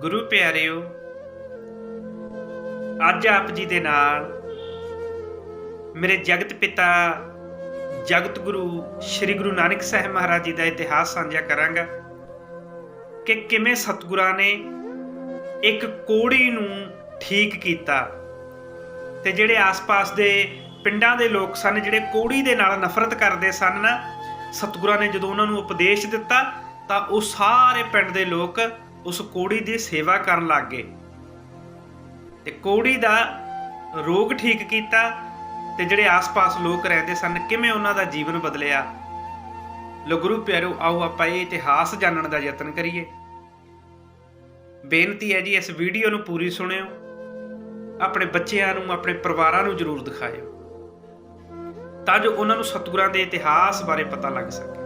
ਗੁਰੂ ਪਿਆਰਿਓ, ਅੱਜ ਆਪ ਜੀ ਦੇ ਨਾਲ ਮੇਰੇ ਜਗਤ ਪਿਤਾ, ਜਗਤ ਗੁਰੂ ਸ੍ਰੀ ਗੁਰੂ ਨਾਨਕ ਸਾਹਿਬ ਮਹਾਰਾਜ ਜੀ ਦਾ ਇਤਿਹਾਸ ਸਾਂਝਾ ਕਰਾਂਗਾ ਕਿ ਕਿਵੇਂ ਸਤਿਗੁਰਾਂ ਨੇ ਇੱਕ ਕੋੜੀ ਨੂੰ ਠੀਕ ਕੀਤਾ ਤੇ ਜਿਹੜੇ ਆਸ-ਪਾਸ ਦੇ ਪਿੰਡਾਂ ਦੇ ਲੋਕ ਸਨ, ਜਿਹੜੇ ਕੋੜੀ ਦੇ ਨਾਲ ਨਫ਼ਰਤ ਕਰਦੇ ਸਨ ਨਾ, ਸਤਿਗੁਰਾਂ ਨੇ ਜਦੋਂ ਉਹਨਾਂ ਨੂੰ ਉਪਦੇਸ਼ ਦਿੱਤਾ, ਤਾਂ ਉਹ ਸਾਰੇ ਪਿੰਡ ਦੇ ਲੋਕ ਉਸ ਕੋੜੀ ਦੀ ਸੇਵਾ ਕਰਨ ਲੱਗ ਗਏ। ਤੇ ਕੋੜੀ ਦਾ ਰੋਗ ਠੀਕ ਕੀਤਾ ਤੇ ਜਿਹੜੇ ਆਸ-ਪਾਸ ਲੋਕ ਰਹਿੰਦੇ ਸਨ, ਕਿਵੇਂ ਉਹਨਾਂ ਦਾ ਜੀਵਨ ਬਦਲਿਆ? ਲੋ ਗੁਰੂ ਪਿਆਰੋ, ਆਓ ਆਪਾਂ ਇਹ ਇਤਿਹਾਸ ਜਾਣਨ ਦਾ ਯਤਨ ਕਰੀਏ। ਬੇਨਤੀ ਹੈ ਜੀ, ਇਸ ਵੀਡੀਓ ਨੂੰ ਪੂਰੀ ਸੁਣਿਓ। ਆਪਣੇ ਬੱਚਿਆਂ ਨੂੰ, ਆਪਣੇ ਪਰਿਵਾਰਾਂ ਨੂੰ ਜਰੂਰ ਦਿਖਾਇਓ, ਤਾਂ ਜੋ ਉਹਨਾਂ ਨੂੰ ਸਤਿਗੁਰਾਂ ਦੇ ਇਤਿਹਾਸ ਬਾਰੇ ਪਤਾ ਲੱਗ ਸਕੇ।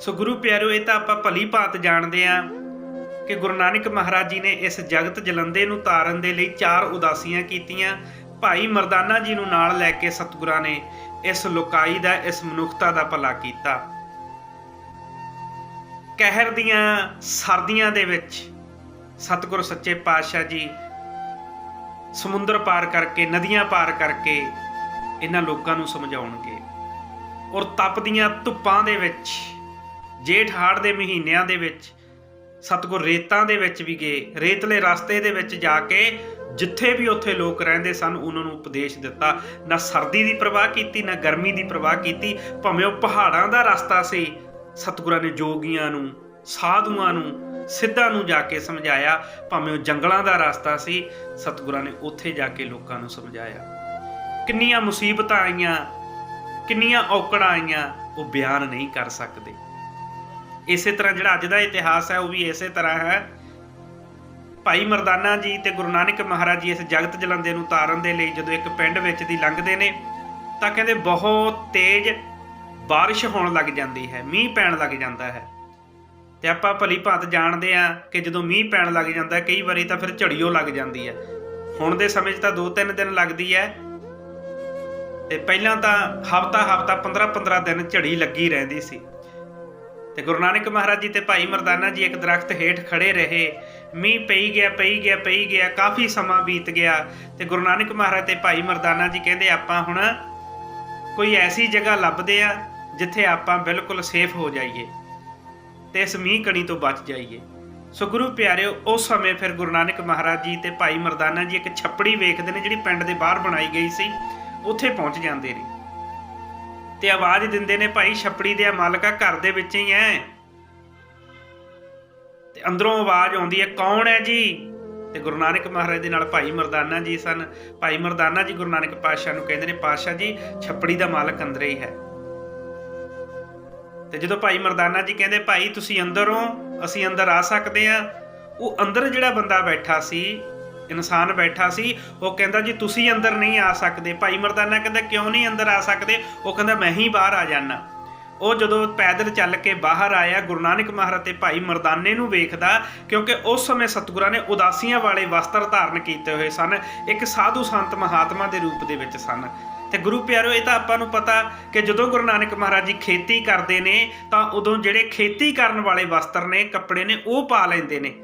ਸੋ ਗੁਰੂ ਪਿਆਰਿਓ ਇਹ ਤਾਂ ਆਪਾਂ ਭਲੀ ਭਾਂਤ ਜਾਣਦੇ ਆਂ ਕਿ ਗੁਰੂ ਨਾਨਕ ਮਹਾਰਾਜ ਜੀ ਨੇ ਇਸ ਜਗਤ ਜਲੰਦੇ ਨੂੰ ਤਾਰਨ ਦੇ ਲਈ ਚਾਰ ਉਦਾਸੀਆਂ ਕੀਤੀਆਂ। ਭਾਈ ਮਰਦਾਨਾ ਜੀ ਨੂੰ ਨਾਲ ਲੈ ਕੇ ਸਤਿਗੁਰਾਂ ਨੇ ਇਸ ਲੋਕਾਈ ਦਾ, ਇਸ ਮਨੁੱਖਤਾ ਦਾ ਭਲਾ ਕੀਤਾ। ਕਹਿਰ ਦੀਆਂ ਸਰਦੀਆਂ ਦੇ ਵਿੱਚ ਸਤਿਗੁਰ ਸੱਚੇ ਪਾਤਸ਼ਾਹ ਜੀ ਸਮੁੰਦਰ ਪਾਰ ਕਰਕੇ, ਨਦੀਆਂ ਪਾਰ ਕਰਕੇ ਇਹਨਾਂ ਲੋਕਾਂ ਨੂੰ ਸਮਝਾਉਣਗੇ ਔਰ ਤਪਦੀਆਂ ਧੁੱਪਾਂ ਦੇ ਵਿੱਚ ਜੇਠ ਹਾੜ ਦੇ ਮਹੀਨਿਆਂ ਦੇ ਵਿੱਚ, ਸਤਿਗੁਰ ਰੇਤਾਂ ਦੇ ਵਿੱਚ ਵੀ ਗਏ। ਰੇਤਲੇ ਰਸਤੇ ਦੇ ਵਿੱਚ ਜਾ ਕੇ ਜਿੱਥੇ ਵੀ ਉੱਥੇ ਲੋਕ ਰਹਿੰਦੇ ਸਨ, ਉਹਨਾਂ ਨੂੰ ਉਪਦੇਸ਼ ਦਿੱਤਾ। ਨਾ ਸਰਦੀ ਦੀ ਪ੍ਰਵਾਹ ਕੀਤੀ, ਨਾ ਗਰਮੀ ਦੀ ਪ੍ਰਵਾਹ ਕੀਤੀ। ਭਾਵੇਂ ਉਹ ਪਹਾੜਾਂ ਦਾ ਰਸਤਾ ਸੀ, ਸਤਿਗੁਰਾਂ ਨੇ ਜੋਗੀਆਂ ਨੂੰ, ਸਾਧੂਆਂ ਨੂੰ, ਸਿੱਧਾਂ ਨੂੰ ਜਾ ਕੇ ਸਮਝਾਇਆ। ਭਾਵੇਂ ਉਹ ਜੰਗਲਾਂ ਦਾ ਰਸਤਾ ਸੀ, ਸਤਿਗੁਰਾਂ ਨੇ ਉੱਥੇ ਜਾ ਕੇ ਲੋਕਾਂ ਨੂੰ ਸਮਝਾਇਆ। ਕਿੰਨੀਆਂ ਮੁਸੀਬਤਾਂ ਆਈਆਂ, ਕਿੰਨੀਆਂ ਔਕੜਾਂ ਆਈਆਂ, ਉਹ ਬਿਆਨ ਨਹੀਂ ਕਰ ਸਕਦੇ। ਇਸੇ ਤਰ੍ਹਾਂ ਜਿਹੜਾ ਅੱਜ ਦਾ ਇਤਿਹਾਸ ਹੈ, ਉਹ ਵੀ ਇਸੇ ਤਰ੍ਹਾਂ ਹੈ। ਭਾਈ ਮਰਦਾਨਾ ਜੀ ਤੇ ਗੁਰੂ ਨਾਨਕ ਮਹਾਰਾਜ ਜੀ ਇਸ ਜਗਤ ਜਲੰਦੇ ਨੂੰ ਤਾਰਨ ਦੇ ਲਈ ਜਦੋਂ ਇੱਕ ਪਿੰਡ ਵਿੱਚ ਦੀ ਲੰਘਦੇ ਨੇ, ਤਾਂ ਕਹਿੰਦੇ ਬਹੁਤ ਤੇਜ਼ ਬਾਰਿਸ਼ ਹੋਣ ਲੱਗ ਜਾਂਦੀ ਹੈ, ਮੀਂਹ ਪੈਣ ਲੱਗ ਜਾਂਦਾ ਹੈ। ਤੇ ਆਪਾਂ ਭਲੀ ਭਾਂਤ ਜਾਣਦੇ ਆ ਕਿ ਜਦੋਂ ਮੀਂਹ ਪੈਣ ਲੱਗ ਜਾਂਦਾ ਕਈ ਵਾਰੀ ਤਾਂ ਫਿਰ ਝੜੀਓ ਲੱਗ ਜਾਂਦੀ ਹੈ। ਹੁਣ ਦੇ ਸਮੇਂ 'ਚ ਤਾਂ 2-3 ਦਿਨ ਲੱਗਦੀ ਹੈ। ਤੇ ਪਹਿਲਾਂ ਤਾਂ ਹਫਤਾ ਹਫਤਾ 15-15 ਦਿਨ ਝੜੀ ਲੱਗੀ ਰਹਿੰਦੀ ਸੀ। ਤੇ ਗੁਰੂ ਨਾਨਕ ਮਹਾਰਾਜ ਜੀ ਤੇ ਭਾਈ ਮਰਦਾਨਾ ਜੀ ਇੱਕ ਦਰਖਤ ਹੇਠ ਖੜੇ ਰਹੇ। ਮੀਂਹ ਪਈ ਗਿਆ ਪਈ ਗਿਆ ਪਈ ਗਿਆ, ਕਾਫੀ ਸਮਾਂ ਬੀਤ ਗਿਆ ਤੇ ਗੁਰੂ ਨਾਨਕ ਮਹਾਰਾਜ ਤੇ ਭਾਈ ਮਰਦਾਨਾ ਜੀ ਕਹਿੰਦੇ, ਆਪਾਂ ਹੁਣ ਕੋਈ ਐਸੀ ਜਗ੍ਹਾ ਲੱਭਦੇ ਆ ਜਿੱਥੇ ਆਪਾਂ ਬਿਲਕੁਲ ਸੇਫ ਹੋ ਜਾਈਏ ਤੇ ਇਸ ਮੀਂਹ ਕਣੀ ਤੋਂ ਬਚ ਜਾਈਏ। ਸੋ ਗੁਰੂ ਪਿਆਰਿਓ, ਉਸ ਸਮੇਂ ਫਿਰ ਗੁਰੂ ਨਾਨਕ ਮਹਾਰਾਜ ਜੀ ਤੇ ਭਾਈ ਮਰਦਾਨਾ ਜੀ ਇੱਕ ਛੱਪੜੀ ਵੇਖਦੇ ਨੇ ਜਿਹੜੀ ਪਿੰਡ ਦੇ ਬਾਹਰ ਬਣਾਈ ਗਈ ਸੀ, ਉੱਥੇ ਪਹੁੰਚ ਜਾਂਦੇ ਨੇ। ਤੇ ਆਵਾਜ਼ ਦਿੰਦੇ ਨੇ ਭਾਈ ਛੱਪੜੀ ਦੇ ਮਾਲਕਾ ਘਰ ਦੇ ਵਿੱਚ ਹੀ ਐ। ਤੇ ਅੰਦਰੋਂ ਆਵਾਜ਼ ਆਉਂਦੀ ਹੈ ਕੌਣ ਹੈ ਜੀ? ਤੇ ਗੁਰੂ ਨਾਨਕ ਮਹਾਰਾਜ ਦੇ ਨਾਲ ਭਾਈ ਮਰਦਾਨਾ ਜੀ ਸਨ। ਭਾਈ ਮਰਦਾਨਾ ਜੀ ਗੁਰੂ ਨਾਨਕ ਪਾਤਸ਼ਾਹ ਨੂੰ ਕਹਿੰਦੇ ਨੇ, ਪਾਤਸ਼ਾਹ ਜੀ, ਛੱਪੜੀ ਦਾ ਮਾਲਕ ਅੰਦਰ ਹੀ ਹੈ। ਤੇ ਜਦੋਂ ਭਾਈ ਮਰਦਾਨਾ ਜੀ ਕਹਿੰਦੇ, ਭਾਈ, ਤੁਸੀਂ ਅੰਦਰ ਹੋ, ਅਸੀਂ ਅੰਦਰ ਆ ਸਕਦੇ ਆ। ਉਹ ਅੰਦਰ ਜਿਹੜਾ ਬੰਦਾ ਬੈਠਾ ਸੀ ਇਨਸਾਨ ਬੈਠਾ ਸੀ, ਉਹ ਕਹਿੰਦਾ ਜੀ ਤੁਸੀਂ ਅੰਦਰ ਨਹੀਂ ਆ ਸਕਦੇ। ਭਾਈ ਮਰਦਾਨਾ ਕਹਿੰਦਾ, ਕਿਉਂ ਨਹੀਂ ਅੰਦਰ ਆ ਸਕਦੇ? ਉਹ ਕਹਿੰਦਾ, ਮੈਂ ਹੀ ਬਾਹਰ ਆ ਜਾਣਾ ਉਹ ਜਦੋਂ ਪੈਦਲ ਚੱਲ ਕੇ ਬਾਹਰ ਆਇਆ, ਗੁਰੂ ਨਾਨਕ ਮਹਾਰਾਜ ਤੇ ਭਾਈ ਮਰਦਾਨੇ ਨੂੰ ਵੇਖਦਾ, ਕਿਉਂਕਿ ਉਸ ਸਮੇਂ ਸਤਿਗੁਰਾਂ ਨੇ ਉਦਾਸੀਆਂ ਵਾਲੇ ਵਸਤਰ ਧਾਰਨ ਕੀਤੇ ਹੋਏ ਸਨ। ਇੱਕ ਸਾਧੂ ਸੰਤ ਮਹਾਤਮਾ ਦੇ ਰੂਪ ਦੇ ਵਿੱਚ ਸਨ। ਤੇ ਗੁਰੂ ਪਿਆਰਿਓ ਇਹ ਤਾਂ ਆਪਾਂ ਨੂੰ ਪਤਾ ਕਿ ਜਦੋਂ ਗੁਰੂ ਨਾਨਕ ਮਹਾਰਾਜ ਜੀ ਖੇਤੀ ਕਰਦੇ ਨੇ, ਤਾਂ ਉਦੋਂ ਜਿਹੜੇ ਖੇਤੀ ਕਰਨ ਵਾਲੇ ਵਸਤਰ ਨੇ, ਕੱਪੜੇ ਨੇ, ਉਹ ਪਾ ਲੈਂਦੇ ਨੇ।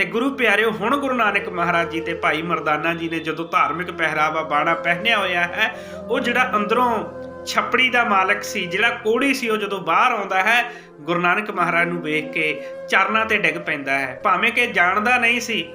ਤੇ ਗੁਰੂ ਪਿਆਰਿਓ, ਹੁਣ ਗੁਰੂ ਨਾਨਕ ਮਹਾਰਾਜ ਜੀ ਤੇ ਭਾਈ ਮਰਦਾਨਾ ਜੀ ਨੇ ਜਦੋਂ ਧਾਰਮਿਕ ਪਹਿਰਾਵਾ ਬਾਣਾ ਪਹਿਨਿਆ ਹੋਇਆ ਹੈ, ਉਹ ਜਿਹੜਾ ਅੰਦਰੋਂ ਛੱਪੜੀ ਦਾ ਮਾਲਕ ਸੀ, ਜਿਹੜਾ ਕੋੜੀ ਸੀ, ਉਹ ਜਦੋਂ ਬਾਹਰ ਆਉਂਦਾ ਹੈ, ਗੁਰੂ ਨਾਨਕ ਮਹਾਰਾਜ ਨੂੰ ਵੇਖ ਕੇ ਚਰਨਾਂ ਤੇ ਡਿੱਗ ਪੈਂਦਾ ਹੈ। ਭਾਵੇਂ ਕਿ ਜਾਣਦਾ ਨਹੀਂ ਸੀ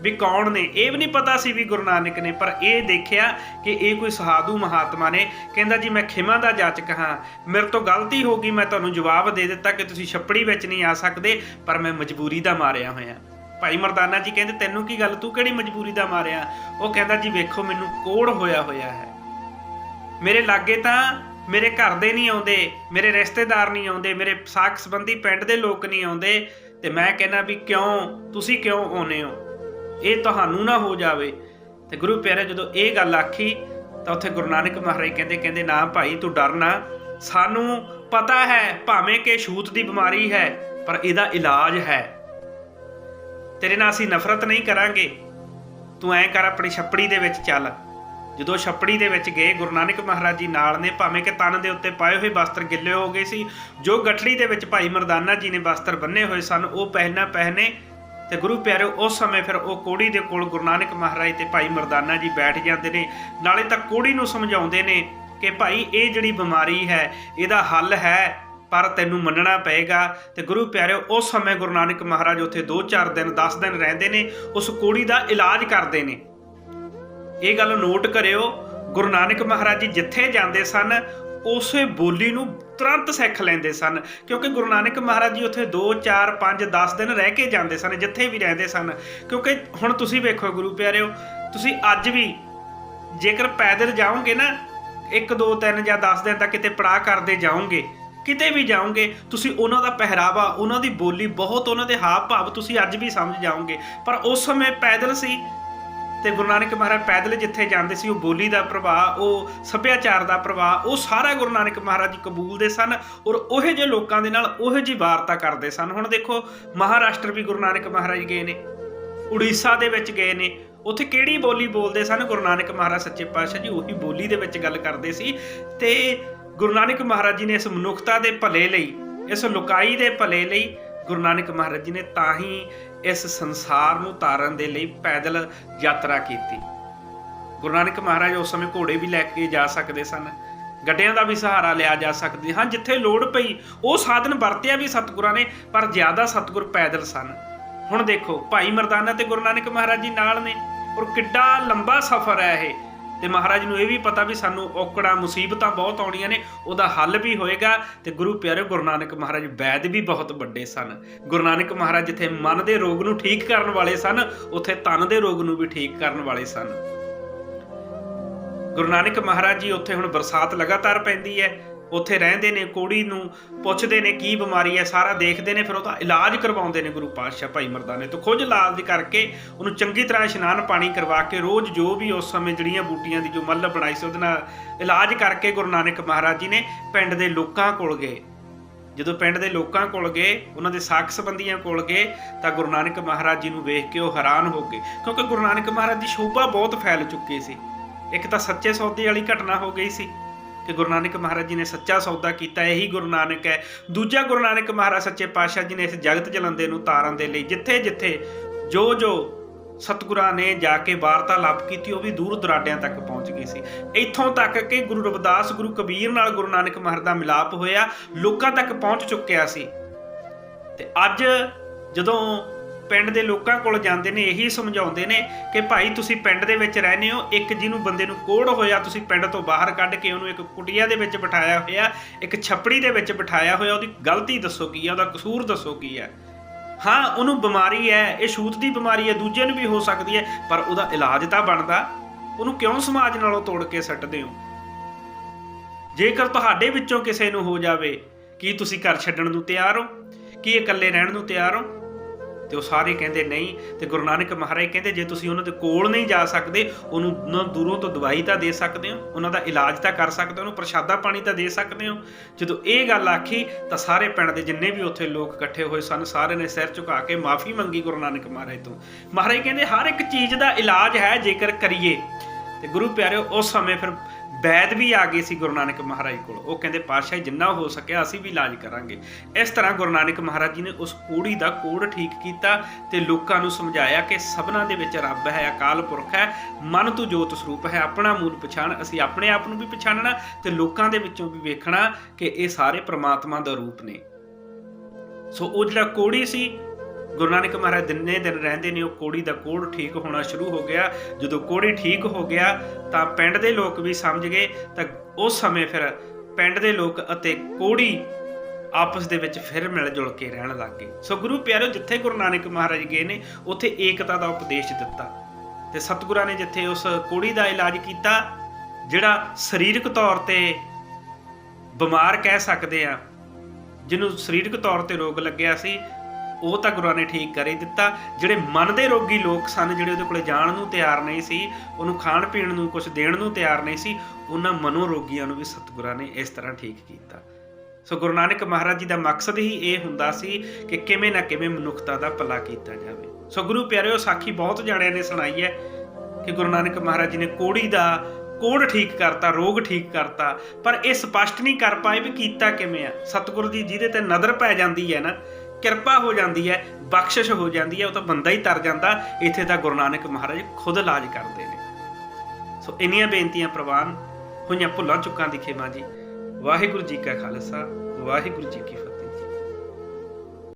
ਵੀ ਕੌਣ ਨੇ, ਇਹ ਵੀ ਨਹੀਂ ਪਤਾ ਸੀ ਵੀ ਗੁਰੂ ਨਾਨਕ ਨੇ, ਪਰ ਇਹ ਦੇਖਿਆ ਕਿ ਇਹ ਕੋਈ ਸਾਧੂ ਮਹਾਤਮਾ ਨੇ। ਕਹਿੰਦਾ, ਜੀ, ਮੈਂ ਖਿਮਾ ਦਾ ਜਾਚਕ ਹਾਂ। ਮੇਰੇ ਤੋਂ ਗਲਤੀ ਹੋ ਗਈ, ਮੈਂ ਤੁਹਾਨੂੰ ਜਵਾਬ ਦੇ ਦਿੱਤਾ ਕਿ ਤੁਸੀਂ ਛੱਪੜੀ ਵਿੱਚ ਨਹੀਂ ਆ ਸਕਦੇ, ਪਰ ਮੈਂ ਮਜਬੂਰੀ ਦਾ ਮਾਰਿਆ ਹੋਇਆ। ਭਾਈ ਮਰਦਾਨਾ ਜੀ ਕਹਿੰਦੇ, ਤੈਨੂੰ ਕੀ ਗੱਲ? ਤੂੰ ਕਿਹੜੀ ਮਜਬੂਰੀ ਦਾ ਮਾਰਿਆ? ਉਹ ਕਹਿੰਦਾ, ਜੀ ਵੇਖੋ, ਮੈਨੂੰ ਕੋੜ ਹੋਇਆ ਹੋਇਆ ਹੈ। ਮੇਰੇ ਲਾਗੇ ਤਾਂ ਮੇਰੇ ਘਰ ਦੇ ਨਹੀਂ ਆਉਂਦੇ, ਮੇਰੇ ਰਿਸ਼ਤੇਦਾਰ ਨਹੀਂ ਆਉਂਦੇ, ਮੇਰੇ ਸਾਖ ਸੰਬੰਧੀ ਪਿੰਡ ਦੇ ਲੋਕ ਨਹੀਂ ਆਉਂਦੇ। ਤੇ ਮੈਂ ਕਹਿੰਦਾ ਵੀ ਕਿਉਂ? ਤੁਸੀਂ ਕਿਉਂ ਆਉਨੇ ਹੋ? ਇਹ ਤੁਹਾਨੂੰ ਨਾ ਹੋ ਜਾਵੇ। ਤੇ ਗੁਰੂ ਪਿਆਰੇ, ਜਦੋਂ ਇਹ ਗੱਲ ਆਖੀ, ਤਾਂ ਉੱਥੇ ਗੁਰੂ ਨਾਨਕ ਮਹਾਰਾਜ ਕਹਿੰਦੇ ਕਹਿੰਦੇ, ਨਾ ਭਾਈ, ਤੂੰ ਡਰਨਾ ਸਾਨੂੰ ਪਤਾ ਹੈ ਭਾਵੇਂ ਕਿ ਛੂਤ ਦੀ ਬਿਮਾਰੀ ਹੈ, ਪਰ ਇਹਦਾ ਇਲਾਜ ਹੈ। ਤੇਰੇ ਨਾਲ ਅਸੀਂ ਨਫ਼ਰਤ ਨਹੀਂ ਕਰਾਂਗੇ। ਤੂੰ ਐਂ ਕਰ ਆਪਣੀ ਛੱਪੜੀ ਦੇ ਵਿੱਚ ਚੱਲ। ਜਦੋਂ ਛੱਪੜੀ ਦੇ ਵਿੱਚ ਗਏ, ਗੁਰੂ ਨਾਨਕ ਮਹਾਰਾਜ ਜੀ ਨਾਲ ਨੇ, ਭਾਵੇਂ ਕਿ ਤਨ ਦੇ ਉੱਤੇ ਪਾਏ ਹੋਏ ਵਸਤਰ ਗਿੱਲੇ ਹੋ ਗਏ ਸੀ, ਜੋ ਗਠੜੀ ਦੇ ਵਿੱਚ ਭਾਈ ਮਰਦਾਨਾ ਜੀ ਨੇ ਵਸਤਰ ਬੰਨੇ ਹੋਏ ਸਨ, ਉਹ ਪਹਿਨਾ ਪਹਿਨੇ ਤੇ ਗੁਰੂ ਪਿਆਰਿਓ, ਉਸ ਸਮੇਂ ਫਿਰ ਉਹ ਕੋੜੀ ਦੇ ਕੋਲ ਗੁਰੂ ਨਾਨਕ ਮਹਾਰਾਜ ਤੇ ਭਾਈ ਮਰਦਾਨਾ ਜੀ ਬੈਠ ਜਾਂਦੇ ਨੇ। ਨਾਲੇ ਤਾਂ ਕੋੜੀ ਨੂੰ ਸਮਝਾਉਂਦੇ ਨੇ ਕਿ ਭਾਈ, ਇਹ ਜਿਹੜੀ ਬਿਮਾਰੀ ਹੈ, ਇਹਦਾ ਹੱਲ ਹੈ। ਪਰ ਤੈਨੂੰ ਮੰਨਣਾ ਪਏਗਾ। ਤੇ ਗੁਰੂ ਪਿਆਰਿਓ, ਉਸ ਸਮੇਂ ਗੁਰੂ ਨਾਨਕ ਮਹਾਰਾਜ ਉੱਥੇ 2-4 ਦਿਨ 10 ਦਿਨ ਰਹਿੰਦੇ ਨੇ, ਉਸ ਕੋੜੀ ਦਾ ਇਲਾਜ ਕਰਦੇ ਨੇ। ਇਹ ਗੱਲ ਨੋਟ ਕਰਿਓ, ਗੁਰੂ ਨਾਨਕ ਮਹਾਰਾਜ ਜੀ ਜਿੱਥੇ ਜਾਂਦੇ ਸਨ, ਉਸੇ ਬੋਲੀ ਨੂੰ ਤੁਰੰਤ ਸਿੱਖ ਲੈਂਦੇ ਸਨ। ਕਿਉਂਕਿ ਗੁਰੂ ਨਾਨਕ ਮਹਾਰਾਜ ਜੀ ਉੱਥੇ 2 4 5 10 ਦਿਨ ਰਹਿ ਕੇ ਜਾਂਦੇ ਸਨ, ਜਿੱਥੇ ਵੀ ਰਹਿੰਦੇ ਸਨ। ਕਿਉਂਕਿ ਹੁਣ ਤੁਸੀਂ ਵੇਖੋ ਗੁਰੂ ਪਿਆਰਿਓ, ਤੁਸੀਂ ਅੱਜ ਵੀ ਜੇਕਰ ਪੈਦਲ ਜਾਓਗੇ ਨਾ 1 2 3 ਜਾਂ 10 ਦਿਨ ਤੱਕ ਕਿਤੇ ਪੜਾਅ ਕਰਦੇ ਜਾਓਗੇ। ਕਿਤੇ ਵੀ ਜਾਓਗੇ, ਤੁਸੀਂ ਉਹਨਾਂ ਦਾ ਪਹਿਰਾਵਾ, ਉਹਨਾਂ ਦੀ ਬੋਲੀ ਬਹੁਤ ਉਹਨਾਂ ਦੇ ਹਾਵ ਭਾਵ ਤੁਸੀਂ ਅੱਜ ਵੀ ਸਮਝ ਜਾਓਗੇ। ਪਰ ਉਸ ਸਮੇਂ ਪੈਦਲ ਸੀ ਤੇ ਗੁਰੂ ਨਾਨਕ ਮਹਾਰਾਜ ਪੈਦਲ ਜਿੱਥੇ ਜਾਂਦੇ ਸੀ, ਉਹ ਬੋਲੀ ਦਾ ਪ੍ਰਭਾਵ ਉਹ ਸੱਭਿਆਚਾਰ ਦਾ ਪ੍ਰਭਾਵ ਉਹ ਸਾਰਾ ਗੁਰੂ ਨਾਨਕ ਮਹਾਰਾਜ ਕਬੂਲਦੇ ਸਨ ਔਰ ਉਹੇ ਜਿਹੇ ਲੋਕਾਂ ਦੇ ਨਾਲ ਉਹੇ ਜਿਹੀ ਵਾਰਤਾ ਕਰਦੇ ਸਨ। ਹੁਣ ਦੇਖੋ, ਮਹਾਰਾਸ਼ਟਰ ਵੀ ਗੁਰੂ ਨਾਨਕ ਮਹਾਰਾਜ ਗਏ ਨੇ, ਉੜੀਸਾ ਦੇ ਵਿੱਚ ਗਏ ਨੇ, ਉੱਥੇ ਕਿਹੜੀ ਬੋਲੀ ਬੋਲਦੇ ਸਨ? ਗੁਰੂ ਨਾਨਕ ਮਹਾਰਾਜ ਸੱਚੇ ਪਾਤਸ਼ਾਹ ਜੀ ਉਹੀ ਬੋਲੀ ਦੇ ਵਿੱਚ ਗੱਲ ਕਰਦੇ ਸੀ ਤੇ ਗੁਰੂ ਨਾਨਕ ਮਹਾਰਾਜ ਜੀ ਨੇ ਇਸ ਮਨੁੱਖਤਾ ਦੇ ਭਲੇ ਲਈ, ਇਸ ਲੁਕਾਈ ਦੇ ਭਲੇ ਲਈ, ਗੁਰੂ ਨਾਨਕ ਮਹਾਰਾਜ ਜੀ ਨੇ ਤਾਂ ਹੀ ਇਸ ਸੰਸਾਰ ਨੂੰ ਤਾਰਨ ਦੇ ਲਈ ਪੈਦਲ ਯਾਤਰਾ ਕੀਤੀ। ਗੁਰੂ ਨਾਨਕ ਮਹਾਰਾਜ ਉਸ ਸਮੇਂ ਘੋੜੇ ਵੀ ਲੈ ਕੇ ਜਾ ਸਕਦੇ ਸਨ, ਗੱਡਿਆਂ ਦਾ ਵੀ ਸਹਾਰਾ ਲਿਆ ਜਾ ਸਕਦੀ। ਹਾਂ, ਜਿੱਥੇ ਲੋੜ ਪਈ, ਉਹ ਸਾਧਨ ਵਰਤਿਆ ਵੀ ਸਤਿਗੁਰਾਂ ਨੇ, ਪਰ ਜ਼ਿਆਦਾ ਸਤਿਗੁਰ ਪੈਦਲ ਸਨ। ਹੁਣ ਦੇਖੋ, ਭਾਈ ਮਰਦਾਨਾ ਤੇ ਗੁਰੂ ਨਾਨਕ ਮਹਾਰਾਜ ਜੀ ਨਾਲ ਨੇ, ਔਰ ਕਿੱਡਾ ਲੰਬਾ ਸਫ਼ਰ ਹੈ ਇਹ। ਤੇ ਮਹਾਰਾਜ ਨੂੰ ਇਹ ਵੀ ਪਤਾ ਵੀ ਸਾਨੂੰ ਔਕੜਾਂ, ਮੁਸੀਬਤਾਂ ਬਹੁਤ ਆਉਣੀਆਂ ਨੇ, ਉਹਦਾ ਹੱਲ ਵੀ ਹੋਏਗਾ ਤੇ ਗੁਰੂ ਪਿਆਰੇ ਗੁਰੂ ਨਾਨਕ ਮਹਾਰਾਜ ਵੈਦ ਵੀ ਬਹੁਤ ਵੱਡੇ ਸਨ। ਗੁਰੂ ਨਾਨਕ ਮਹਾਰਾਜ ਜਿੱਥੇ ਮਨ ਦੇ ਰੋਗ ਨੂੰ ਠੀਕ ਕਰਨ ਵਾਲੇ ਸਨ, ਉੱਥੇ ਤਨ ਦੇ ਰੋਗ ਨੂੰ ਵੀ ਠੀਕ ਕਰਨ ਵਾਲੇ ਸਨ। ਗੁਰੂ ਨਾਨਕ ਮਹਾਰਾਜ ਜੀ, ਉੱਥੇ ਹੁਣ ਬਰਸਾਤ ਲਗਾਤਾਰ ਪੈਂਦੀ ਹੈ ਉੱਥੇ ਰਹਿੰਦੇ ਨੇ, ਕੋੜੀ ਨੂੰ ਪੁੱਛਦੇ ਨੇ ਕੀ ਬਿਮਾਰੀ ਹੈ, ਸਾਰਾ ਦੇਖਦੇ ਨੇ, ਫਿਰ ਉਹਦਾ ਇਲਾਜ ਕਰਵਾਉਂਦੇ ਨੇ ਗੁਰੂ ਪਾਤਸ਼ਾਹ ਭਾਈ ਮਰਦਾਨੇ ਤੋਂ ਖੁਦ ਇਲਾਜ ਕਰਕੇ ਉਹਨੂੰ ਚੰਗੀ ਤਰ੍ਹਾਂ ਇਸ਼ਨਾਨ ਪਾਣੀ ਕਰਵਾ ਕੇ ਰੋਜ਼ ਜੋ ਵੀ ਉਸ ਸਮੇਂ ਜਿਹੜੀਆਂ ਬੂਟੀਆਂ ਦੀ ਜੋ ਮੱਲ ਬਣਾਈ ਸੀ, ਉਹਦੇ ਨਾਲ ਇਲਾਜ ਕਰਕੇ ਗੁਰੂ ਨਾਨਕ ਮਹਾਰਾਜ ਜੀ ਨੇ ਪਿੰਡ ਦੇ ਲੋਕਾਂ ਕੋਲ ਗਏ। ਜਦੋਂ ਪਿੰਡ ਦੇ ਲੋਕਾਂ ਕੋਲ ਗਏ, ਉਹਨਾਂ ਦੇ ਸਾਖ ਸੰਬੰਧੀਆਂ ਕੋਲ ਗਏ, ਤਾਂ ਗੁਰੂ ਨਾਨਕ ਮਹਾਰਾਜ ਜੀ ਨੂੰ ਵੇਖ ਕੇ ਉਹ ਹੈਰਾਨ ਹੋ ਗਏ, ਕਿਉਂਕਿ ਗੁਰੂ ਨਾਨਕ ਮਹਾਰਾਜ ਦੀ ਸ਼ੋਭਾ ਬਹੁਤ ਫੈਲ ਚੁੱਕੀ ਸੀ। ਇੱਕ ਤਾਂ ਸੱਚੇ ਸੌਦੇ ਵਾਲੀ ਘਟਨਾ ਹੋ ਗਈ ਸੀ। ਕਿ ਗੁਰੂ ਨਾਨਕ ਮਹਾਰਾਜ ਜੀ ਨੇ ਸੱਚਾ ਸੌਦਾ ਕੀਤਾ, ਇਹੀ ਗੁਰੂ ਨਾਨਕ ਹੈ। ਦੂਜਾ ਗੁਰੂ ਨਾਨਕ ਮਹਾਰਾਜ ਸੱਚੇ ਪਾਤਸ਼ਾਹ ਜੀ ਨੇ ਇਸ ਜਗਤ ਜਲੰਦੇ ਨੂੰ ਤਾਰਨ ਦੇ ਲਈ ਜਿੱਥੇ ਜਿੱਥੇ ਜੋ ਜੋ ਸਤਿਗੁਰਾਂ ਨੇ ਜਾ ਕੇ ਵਾਰਤਾਲਾਪ ਕੀਤੀ, ਉਹ ਵੀ ਦੂਰ ਦਰਾਡਿਆਂ ਤੱਕ ਪਹੁੰਚ ਗਈ ਸੀ। ਇੱਥੋਂ ਤੱਕ ਕਿ ਗੁਰੂ ਰਵਿਦਾਸ, ਗੁਰੂ ਕਬੀਰ ਨਾਲ ਗੁਰੂ ਨਾਨਕ ਮਹਾਰਾਜ ਦਾ ਮਿਲਾਪ ਹੋਇਆ, ਲੋਕਾਂ ਤੱਕ ਪਹੁੰਚ ਚੁੱਕਿਆ ਸੀ। ਤੇ ਅੱਜ ਜਦੋਂ ਪਿੰਡ ਦੇ ਲੋਕਾਂ ਕੋਲ ਜਾਂਦੇ ਨੇ, ਇਹੀ ਸਮਝਾਉਂਦੇ ਨੇ ਕਿ ਭਾਈ ਤੁਸੀਂ ਪਿੰਡ ਦੇ ਵਿੱਚ ਰਹਿੰਦੇ ਹੋ, ਇੱਕ ਜਿਹਨੂੰ ਬੰਦੇ ਨੂੰ ਕੋੜ ਹੋਇਆ ਤੁਸੀਂ ਪਿੰਡ ਤੋਂ ਬਾਹਰ ਕੱਢ ਕੇ ਉਹਨੂੰ ਇੱਕ ਕੁਟੀਆ ਦੇ ਵਿੱਚ ਬਿਠਾਇਆ ਹੋਇਆ, ਇੱਕ ਛੱਪੜੀ ਦੇ ਵਿੱਚ ਬਿਠਾਇਆ ਹੋਇਆ, ਉਹਦੀ ਗਲਤੀ ਦੱਸੋ ਕੀ ਹੈ, ਉਹਦਾ ਕਸੂਰ ਦੱਸੋ ਕੀ ਹੈ? ਹਾਂ, ਉਹਨੂੰ ਬਿਮਾਰੀ ਹੈ, ਇਹ ਛੂਤ ਦੀ ਬਿਮਾਰੀ ਹੈ, ਦੂਜੇ ਨੂੰ ਵੀ ਹੋ ਸਕਦੀ ਹੈ, ਪਰ ਉਹਦਾ ਇਲਾਜ ਤਾਂ ਬਣਦਾ। ਉਹਨੂੰ ਕਿਉਂ ਸਮਾਜ ਨਾਲੋਂ ਤੋੜ ਕੇ ਸੱਟਦੇ ਹੋ? ਜੇਕਰ ਤੁਹਾਡੇ ਵਿੱਚੋਂ ਕਿਸੇ ਨੂੰ ਹੋ ਜਾਵੇ, ਕੀ ਤੁਸੀਂ ਘਰ ਛੱਡਣ ਨੂੰ ਤਿਆਰ ਹੋ? ਕੀ ਇਕੱਲੇ ਰਹਿਣ ਨੂੰ ਤਿਆਰ ਹੋ? ਤੇ ਉਹ ਸਾਰੇ ਕਹਿੰਦੇ ਨਹੀਂ, ਤੇ ਗੁਰੂ ਨਾਨਕ ਮਹਾਰਾਜ ਕਹਿੰਦੇ, ਜੇ ਤੁਸੀਂ ਉਹਨਾਂ ਦੇ ਕੋਲ ਨਹੀਂ ਜਾ ਸਕਦੇ, ਉਹਨੂੰ ਉਹਨਾਂ ਦੂਰੋਂ ਤੋਂ ਦਵਾਈ ਤਾਂ ਦੇ ਸਕਦੇ ਹੋ, ਉਹਨਾਂ ਦਾ ਇਲਾਜ ਤਾਂ ਕਰ ਸਕਦੇ ਹੋ, ਉਹਨੂੰ ਪ੍ਰਸ਼ਾਦਾ ਪਾਣੀ ਤਾਂ ਦੇ ਸਕਦੇ ਹੋ। ਜਦੋਂ ਇਹ ਗੱਲ ਆਖੀ, ਤਾਂ ਸਾਰੇ ਪਿੰਡ ਦੇ ਜਿੰਨੇ ਵੀ ਉੱਥੇ ਲੋਕ ਇਕੱਠੇ ਹੋਏ ਸਨ ਸਾਰੇ ਨੇ ਸਿਰ ਝੁਕਾ ਕੇ ਮਾਫੀ ਮੰਗੀ ਗੁਰੂ ਨਾਨਕ ਮਹਾਰਾਜ ਤੋਂ। ਮਹਾਰਾਜ ਕਹਿੰਦੇ, ਹਰ ਇੱਕ ਚੀਜ਼ ਦਾ ਇਲਾਜ ਹੈ ਜੇਕਰ ਕਰੀਏ। ਤੇ ਗੁਰੂ ਪਿਆਰਿਓ, ਉਸ ਸਮੇਂ ਫਿਰ ਵੈਦ ਵੀ ਆ ਗਏ ਸੀ ਗੁਰੂ ਨਾਨਕ ਮਹਾਰਾਜ ਕੋਲ। ਉਹ ਕਹਿੰਦੇ, ਪਾਤਸ਼ਾਹ ਜਿੰਨਾ ਹੋ ਸਕਿਆ ਅਸੀਂ ਵੀ ਇਲਾਜ ਕਰਾਂਗੇ। ਇਸ ਤਰ੍ਹਾਂ ਗੁਰੂ ਨਾਨਕ ਮਹਾਰਾਜ ਜੀ ਨੇ ਉਸ ਕੋੜੀ ਦਾ ਕੋੜ ਠੀਕ ਕੀਤਾ ਤੇ ਲੋਕਾਂ ਨੂੰ ਸਮਝਾਇਆ ਕਿ ਸਭਨਾ ਦੇ ਵਿੱਚ ਰੱਬ ਹੈ, ਅਕਾਲ ਪੁਰਖ ਹੈ, ਮਨ ਤੋਂ ਜੋਤ ਸਰੂਪ ਹੈ, ਆਪਣਾ ਮੂਲ ਪਛਾਣ, ਅਸੀਂ ਆਪਣੇ ਆਪ ਨੂੰ ਵੀ ਪਛਾਣਨਾ ਤੇ ਲੋਕਾਂ ਦੇ ਵਿੱਚੋਂ ਵੀ ਵੇਖਣਾ ਕਿ ਇਹ ਸਾਰੇ ਪ੍ਰਮਾਤਮਾ ਦਾ ਰੂਪ ਨੇ। ਸੋ ਉਹ ਜਿਹੜਾ ਕੋੜੀ ਸੀ ਗੁਰੂ ਨਾਨਕ ਮਹਾਰਾਜ ਦਿਨੇ ਦਿਨ ਰਹਿੰਦੇ ਨੇ, ਉਹ ਕੋੜੀ ਦਾ ਕੋੜ ਠੀਕ ਹੋਣਾ ਸ਼ੁਰੂ ਹੋ ਗਿਆ। ਜਦੋਂ ਕੋੜੀ ਠੀਕ ਹੋ ਗਿਆ, ਤਾਂ ਪਿੰਡ ਦੇ ਲੋਕ ਵੀ ਸਮਝ ਗਏ। ਤਾਂ ਉਸ ਸਮੇਂ ਫਿਰ ਪਿੰਡ ਦੇ ਲੋਕ ਅਤੇ ਕੋੜੀ ਆਪਸ ਦੇ ਵਿੱਚ ਫਿਰ ਮਿਲ ਜੁਲ ਕੇ ਰਹਿਣ ਲੱਗ ਗਏ। ਸੋ ਗੁਰੂ ਪਿਆਰੋ ਜਿੱਥੇ ਗੁਰੂ ਨਾਨਕ ਮਹਾਰਾਜ ਗਏ ਨੇ, ਉੱਥੇ ਏਕਤਾ ਦਾ ਉਪਦੇਸ਼ ਦਿੱਤਾ। ਤੇ ਸਤਿਗੁਰਾਂ ਨੇ ਜਿੱਥੇ ਉਸ ਕੋੜੀ ਦਾ ਇਲਾਜ ਕੀਤਾ, ਜਿਹੜਾ ਸਰੀਰਕ ਤੌਰ ਤੇ ਬਿਮਾਰ ਕਹਿ ਸਕਦੇ ਆ, ਜਿਹਨੂੰ ਸਰੀਰਕ ਤੌਰ ਤੇ ਰੋਗ ਲੱਗਿਆ ਸੀ ਉਹ ਤਾਂ ਗੁਰਾਂ ਨੇ ਠੀਕ ਕਰ ਹੀ ਦਿੱਤਾ। ਜਿਹੜੇ ਮਨ ਦੇ ਰੋਗੀ ਲੋਕ ਸਨ, ਜਿਹੜੇ ਉਹਦੇ ਕੋਲੇ ਜਾਣ ਨੂੰ ਤਿਆਰ ਨਹੀਂ ਸੀ, ਉਹਨੂੰ ਖਾਣ ਪੀਣ ਨੂੰ ਕੁਝ ਦੇਣ ਨੂੰ ਤਿਆਰ ਨਹੀਂ ਸੀ, ਉਹਨਾਂ ਮਨੋ ਰੋਗੀਆਂ ਨੂੰ ਵੀ ਸਤਿਗੁਰਾਂ ਨੇ ਇਸ ਤਰ੍ਹਾਂ ਠੀਕ ਕੀਤਾ। ਸੋ ਗੁਰੂ ਨਾਨਕ ਮਹਾਰਾਜ ਜੀ ਦਾ ਮਕਸਦ ਹੀ ਇਹ ਹੁੰਦਾ ਸੀ ਕਿ ਕਿਵੇਂ ਨਾ ਕਿਵੇਂ ਮਨੁੱਖਤਾ ਦਾ ਭਲਾ ਕੀਤਾ ਜਾਵੇ। ਸੋ ਗੁਰੂ ਪਿਆਰਿਓ, ਸਾਖੀ ਬਹੁਤ ਜਾਣਿਆਂ ਨੇ ਸੁਣਾਈ ਹੈ ਕਿ ਗੁਰੂ ਨਾਨਕ ਮਹਾਰਾਜ ਜੀ ਨੇ ਕੋੜੀ ਦਾ ਕੋੜ ਠੀਕ ਕਰਤਾ, ਰੋਗ ਠੀਕ ਕਰਤਾ, ਪਰ ਇਹ ਸਪਸ਼ਟ ਨਹੀਂ ਕਰ ਪਾਏ ਵੀ ਕੀਤਾ ਕਿਵੇਂ ਆ। ਸਤਿਗੁਰੂ ਜੀ ਜਿਹਦੇ ਤੇ ਨਜ਼ਰ ਪੈ ਜਾਂਦੀ ਹੈ ਨਾ ਕਿਰਪਾ ਹੋ ਜਾਂਦੀ ਹੈ, ਬਖਸ਼ਿਸ਼ ਹੋ ਜਾਂਦੀ ਹੈ, ਉਹ ਤਾਂ ਬੰਦਾ ਹੀ ਤਰ ਜਾਂਦਾ, ਇੱਥੇ ਤਾਂ ਗੁਰੂ ਨਾਨਕ ਮਹਾਰਾਜ ਖੁਦ ਇਲਾਜ ਕਰਦੇ ਨੇ। ਸੋ ਇੰਨੀਆਂ ਬੇਨਤੀਆਂ ਪ੍ਰਵਾਨ ਹੋਈਆਂ ਭੁੱਲਾਂ ਚੁੱਕਾਂ ਦੀ ਖੇਮਾ ਜੀ। ਵਾਹਿਗੁਰੂ ਜੀ ਕਾ ਖਾਲਸਾ, ਵਾਹਿਗੁਰੂ ਜੀ ਕੀ ਫਤਿਹ।